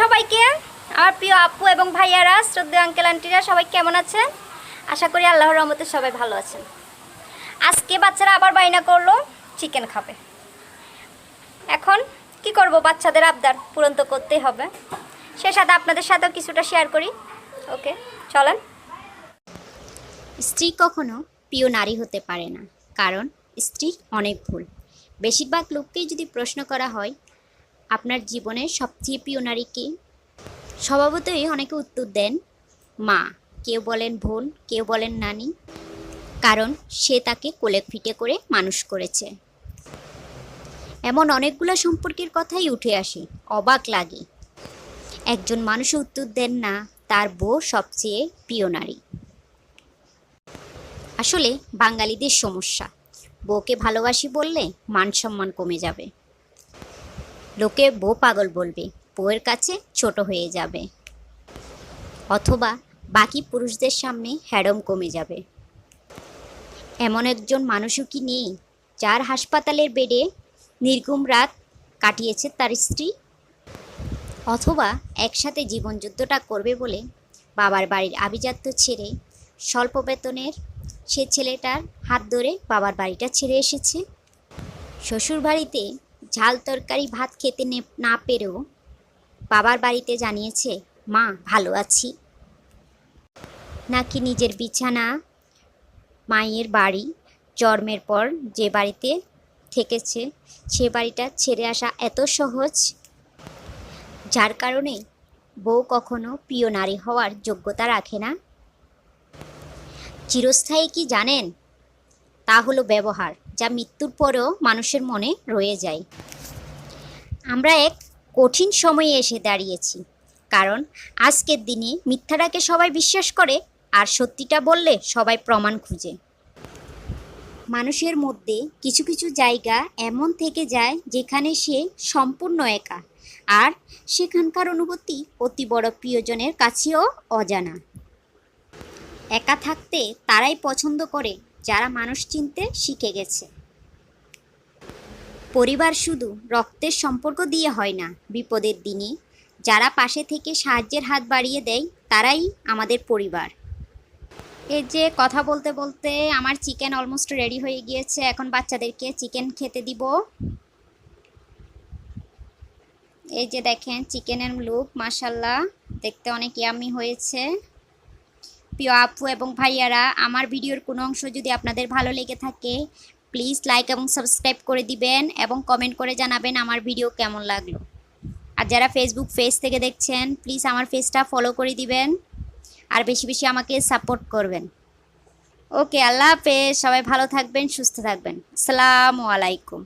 সবাইকে। আমার প্রিয় আপু এবং ভাইয়ারা, শ্রদ্ধা আঙ্কেল আন্টিরা সবাই কেমন আছেন? আশা করি আল্লাহর রহমতে সবাই ভালো আছেন। আজকে বাচ্চারা আবার বাইনা করল চিকেন খাবে। এখন কি করব? বাচ্চাদের আবদার পূরণ তো করতেই হবে। সে সাথে আপনাদের সাথেও কিছুটা শেয়ার করি। ওকে চলেন। স্ত্রী কখনো প্রিয় নারী হতে পারে না, কারণ স্ত্রী অনেক ভুল। বেশিরভাগ লোককেই যদি প্রশ্ন করা হয় আপনার জীবনের সবচেয়ে প্রিয় নারী কি? স্বভাবতই অনেকে উত্তর দেন, মা। কেউ বলেন বোন, কেউ বলেন নানি। কারণ সে তাকে কোলে ফিটে করে মানুষ করেছে। এমন অনেকগুলো সম্পর্কের কথাই উঠে আসে, অবাক লাগে। একজন মানুষ উত্তর দেন না, তার বউ সবচেয়ে প্রিয় নারী। আসলে বাঙালিদের সমস্যা। বউকে ভালোবাসি বললে মান সম্মান কমে যাবে। লোকে বউ পাগল বলবে, বউয়ের কাছে ছোট হয়ে যাবে। অথবা বাকি পুরুষদের সামনে হ্যাডম কমে যাবে। এমন একজন মানুষও কি নেই, যার হাসপাতালের বেডে নির্গুম রাত কাটিয়েছে তার স্ত্রী? অথবা একসাথে জীবনযুদ্ধটা করবে বলে বাবার বাড়ির আভিজাত্য ছেড়ে স্বল্প বেতনের সে ছেলেটার হাত ধরে বাবার বাড়িটা ছেড়ে এসেছে? শ্বশুর বাড়িতে ঝাল তরকারি ভাত খেতে নে- পেরেও বাবার বাড়িতে জানিয়েছে, মা, ভালো আছি। নাকি নিজের বিছানা, মায়ের বাড়ি, জন্মের পর যে বাড়িতে থেকেছে, সে বাড়িটা ছেড়ে আসা এত সহজ? যার কারণে বউ কখনো প্রিয় নারী হওয়ার যোগ্যতা রাখে না। চিরস্থায়ী কি জানেন? তা হলো ব্যবহার। যা মৃত্যুর পরেও মানুষের মনে রয়ে যায়। আমরা এক কঠিন সময়ে এসে দাঁড়িয়েছি, কারণ আজকের দিনে মিথ্যাটাকে সবাই বিশ্বাস করে, আর সত্যিটা বললে সবাই প্রমাণ খুঁজে। মানুষের মধ্যে কিছু কিছু জায়গা এমন থেকে যায় যেখানে সে সম্পূর্ণ একা, আর সেখানকার অনুভূতি অতি বড় প্রিয়জনের কাছেও অজানা। একা থাকতে তারাই পছন্দ করে যারা মানুষ চিনতে শিখে গেছে। পরিবার শুধু রক্তের সম্পর্ক দিয়ে হয় না, বিপদের দিনে। যারা পাশে থেকে সাহায্যের হাত বাড়িয়ে দেয়, তারাই আমাদের পরিবার। এই যে কথা বলতে বলতে আমার চিকেন অলমোস্ট রেডি হয়ে গিয়েছে, এখন বাচ্চাদেরকে চিকেন খেতে দিব। এই যে দেখেন চিকেনের লুক মাসাল্লাহ দেখতে অনেক ইয়ামি হয়েছে। প্রিয় আপু এবং ভাইয়ারা, আমার ভিডিওর কোনো অংশ যদি আপনাদের ভালো লেগে থাকে প্লিজ লাইক এবং সাবস্ক্রাইব করে দিবেন এবং কমেন্ট করে জানাবেন আমার ভিডিও কেমন লাগল। আর যারা ফেসবুক পেজ থেকে দেখছেন প্লিজ আমার পেজটা ফলো করে দিবেন আর বেশি বেশি আমাকে সাপোর্ট করবেন। ওকে আল্লাহ হাফেজ। সবাই ভালো থাকবেন, সুস্থ থাকবেন। আসসালামু আলাইকুম।